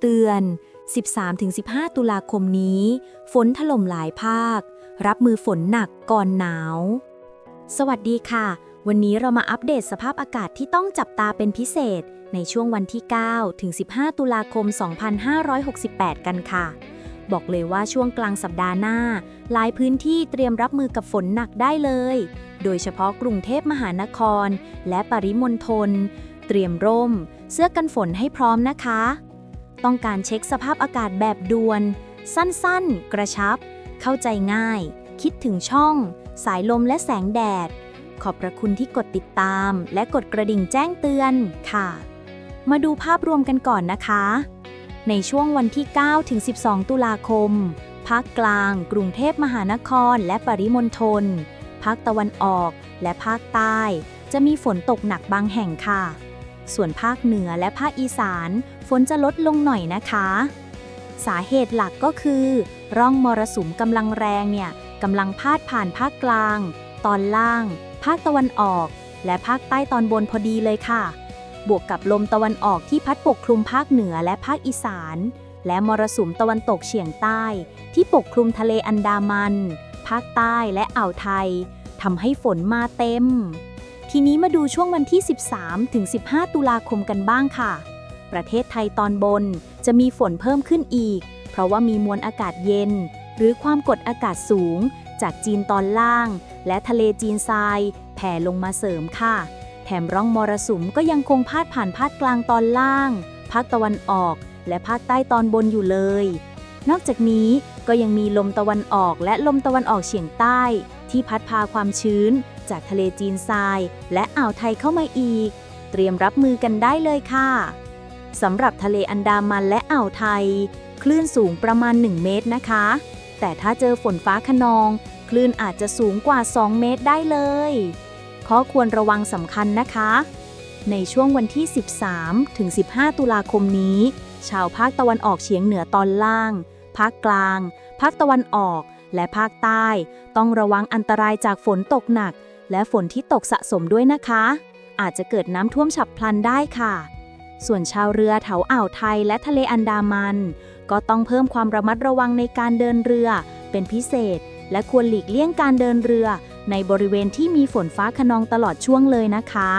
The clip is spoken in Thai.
เตือน 13-15 ตุลาคมนี้ ฝนถล่มหลายภาค รับมือฝนหนักก่อนหนาว สวัสดีค่ะ วันนี้เรามาอัปเดตสภาพอากาศที่ต้องจับตาเป็นพิเศษ ในช่วงวันที่ 9 ถึง 15 ตุลาคม 2568 กันค่ะ บอกเลยว่าช่วงกลางสัปดาห์หน้า หลายพื้นที่เตรียมรับมือกับฝนหนักได้เลย โดยเฉพาะกรุงเทพมหานคร และปริมณฑลเตรียมร่ม เสื้อกันฝนให้พร้อมนะคะ ต้องการเช็คสภาพอากาศแบบด่วน สั้นๆ กระชับ เข้าใจง่าย คิดถึงช่อง สายลมและแสงแดด ขอบพระคุณที่กดติดตาม และกดกระดิ่งแจ้งเตือนค่ะ มาดูภาพรวมกันก่อนนะคะ ในช่วงวันที่ 9 ถึง 12 ตุลาคม ภาคกลาง กรุงเทพมหานคร และปริมณฑล ภาคตะวันออก และภาคใต้ จะมีฝนตกหนักบางแห่งค่ะ ส่วนภาคเหนือและภาคอีสาน ฝนจะลดลงหน่อยนะคะ สาเหตุหลักก็คือ ร่องมรสุมกำลังแรงเนี่ยกำลังพาดผ่านภาคกลาง ตอนล่าง ภาคตะวันออก และภาคใต้ตอนบนพอดีเลยค่ะ บวกกับลมตะวันออกที่พัดปกคลุมภาคเหนือและภาคอีสาน และมรสุมตะวันตกเฉียงใต้ ที่ปกคลุมทะเลอันดามัน ภาคใต้และอ่าวไทยทำให้ฝนมาเต็ม ทีนี้มาดูช่วงวันที่ 13 ถึง 15 ตุลาคมกันบ้างค่ะ ประเทศไทยตอนบนจะมีฝนเพิ่มขึ้นอีก เพราะว่ามีมวลอากาศเย็น หรือความกดอากาศสูง จากจีนตอนล่าง และทะเลจีนทราย แผ่ลงมาเสริมค่ะ แถมร่องมรสุมก็ยังคงพาดผ่านภาคกลางตอนล่าง ภาคตะวันออก และภาคใต้ตอนบนอยู่เลย นอกจากนี้ก็ยังมีลมตะวันออกและลมตะวันออกเฉียงใต้ ที่พัดพาความชื้น จากทะเลจีนทราย และอ่าวไทยเข้ามาอีก เตรียมรับมือกันได้เลยค่ะสำหรับทะเลอันดามันและอ่าวไทย คลื่นสูงประมาณ 1 เมตรนะคะ แต่ถ้าเจอฝนฟ้าขนอง คลื่นอาจจะสูงกว่า 2 เมตรได้เลยข้อควรระวังสำคัญนะคะ ในช่วงวันที่ 13 ถึง 15 ตุลาคมนี้ ชาวภาคตะวันออกเฉียงเหนือตอนล่าง ภาคกลาง ภาคตะวันออก และภาคใต้ ต้องระวังอันตรายจากฝนตกหนัก และฝนที่ตกสะสมด้วยนะคะ อาจจะเกิดน้ำท่วมฉับพลันได้ค่ะ ส่วนชาวเรือแถวอ่าวไทยและทะเลอันดามัน ก็ต้องเพิ่มความระมัดระวังในการเดินเรือ เป็นพิเศษ และควรหลีกเลี่ยงการเดินเรือ ในบริเวณที่มีฝนฟ้าขนองตลอดช่วงเลยนะคะ